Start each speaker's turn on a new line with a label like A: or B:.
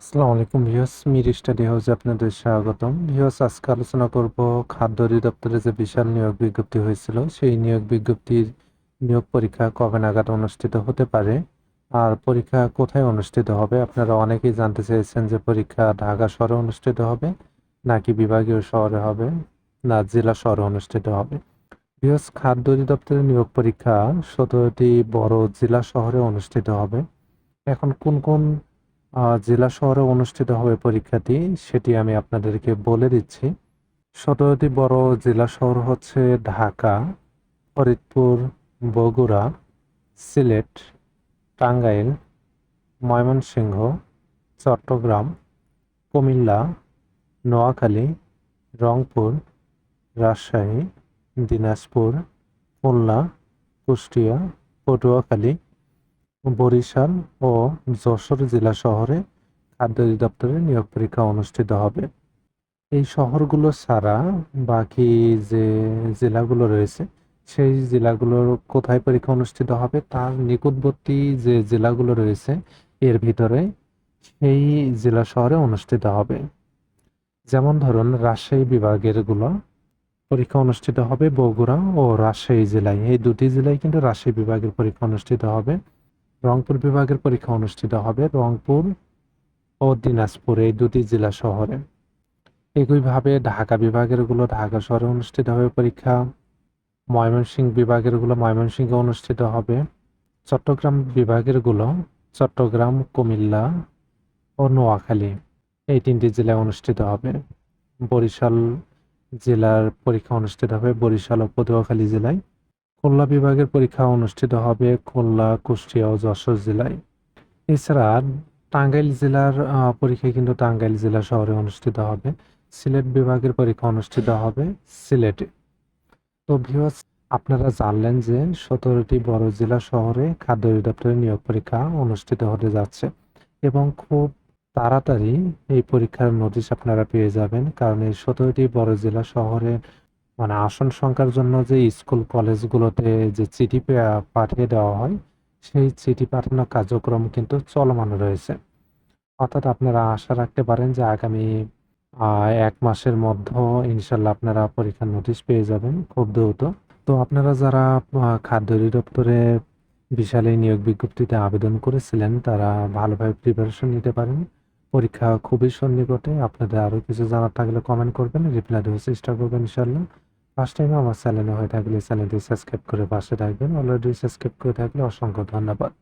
A: আসসালামু আলাইকুম views Mir study হাউসে আপনাদের স্বাগতম। ভিউস আজকে আলোচনা করব খাদ্য অধিদপ্তরে যে বিশাল নিয়োগ বিজ্ঞপ্তি হয়েছিল, সেই নিয়োগ বিজ্ঞপ্তির নিয়োগ পরীক্ষা কবে নাগাদ অনুষ্ঠিত হতে পারে আর পরীক্ষা কোথায় অনুষ্ঠিত হবে? আপনারা অনেকেই জানতে চেয়েছেন যে পরীক্ষা ঢাকা শহরে অনুষ্ঠিত হবে নাকি বিভাগীয় শহরে হবে না জেলা শহরে অনুষ্ঠিত হবে? ভিউস খাদ্য অধিদপ্তরের নিয়োগ পরীক্ষা সতেরোটি বড় জেলা শহরে অনুষ্ঠিত হবে। এখন কোন কোন জেলা শহরে অনুষ্ঠিত হবে পরীক্ষাটি, সেটি আমি আপনাদেরকে বলে দিচ্ছি। সতেরোটি বড় জেলা শহর হচ্ছে ঢাকা, ফরিদপুর, বগুড়া, সিলেট, টাঙ্গাইল, ময়মনসিংহ, চট্টগ্রাম, কুমিল্লা, নোয়াখালী, রংপুর, রাজশাহী, দিনাজপুর, খুলনা, কুষ্টিয়া, পটুয়াখালী বরিশাল ও যশোর জেলা শহরে খাদ্য অধিদপ্তরের নিয়োগ পরীক্ষা অনুষ্ঠিত হবে। এই শহরগুলো ছাড়া বাকি যে জেলাগুলো রয়েছে, সেই জেলাগুলোর কোথায় পরীক্ষা অনুষ্ঠিত হবে, তার নিকটবর্তী যে জেলাগুলো রয়েছে, এর ভিতরে সেই জেলা শহরে অনুষ্ঠিত হবে। যেমন ধরুন, রাজশাহী বিভাগেরগুলো পরীক্ষা অনুষ্ঠিত হবে বগুড়া ও রাজশাহী জেলায়। এই দুটি জেলায় কিন্তু রাজশাহী বিভাগের পরীক্ষা অনুষ্ঠিত হবে। রংপুর বিভাগের পরীক্ষা অনুষ্ঠিত হবে রংপুর ও দিনাজপুর এই দুটি জেলা শহরে। একইভাবে ঢাকা বিভাগেরগুলো ঢাকা শহরে অনুষ্ঠিত হবে পরীক্ষা। ময়মনসিংহ বিভাগেরগুলো ময়মনসিংহে অনুষ্ঠিত হবে। চট্টগ্রাম বিভাগেরগুলো চট্টগ্রাম, কুমিল্লা ও নোয়াখালী এই তিনটি জেলায় অনুষ্ঠিত হবে। বরিশাল জেলার পরীক্ষা অনুষ্ঠিত হবে বরিশাল ও পটুয়াখালী জেলায়। খুলনা বিভাগের পরীক্ষা অনুষ্ঠিত হবে খুলনা, কুষ্টিয়া ও যশোর জেলায়। এছাড়া টাঙ্গাইল জেলার পরীক্ষা কিন্তু টাঙ্গাইল জেলা শহরে অনুষ্ঠিত হবে। সিলেট বিভাগের পরীক্ষা অনুষ্ঠিত হবে সিলেটে। তো ভিউয়ার্স আপনারা জানলেন যে সতেরোটি বড় জেলা শহরে খাদ্য অধিদপ্তরের নিয়োগ পরীক্ষা অনুষ্ঠিত হতে যাচ্ছে এবং খুব তাড়াতাড়ি এই পরীক্ষার নোটিশ আপনারা পেয়ে যাবেন কারণ এই সতেরোটি বড় জেলা শহরে মানে আসন সংখ্যার জন্য যে স্কুল কলেজগুলোতে যে চিঠি পাঠিয়ে দেওয়া হয়, সেই চিঠি পাঠানোর কার্যক্রম কিন্তু চলমান রয়েছে। অর্থাৎ আপনারা আশা রাখতে পারেন যে আগামী এক মাসের মধ্যে ইনশাল্লাহ আপনারা পরীক্ষার নোটিশ পেয়ে যাবেন খুব দ্রুত। তো আপনারা যারা খাদ্য অধিদপ্তরে বিশাল এই নিয়োগ বিজ্ঞপ্তিতে আবেদন করেছিলেন, তারা ভালোভাবে প্রিপারেশন নিতে পারেন। পরীক্ষা খুবই সন্নিকটে। আপনাদের আরও কিছু জানার থাকলে কমেন্ট করবেন। রিপ্লাই দেওয়ার চেষ্টা করবেন ইনশাল্লাহ ফার্স্ট টাইম আমার চ্যানেলে হয়ে থাকলে চ্যানেলটি সাবস্ক্রাইব করে পাশে থাকবেন। অলরেডি সাবস্ক্রাইব করে থাকলে অসংখ্য ধন্যবাদ।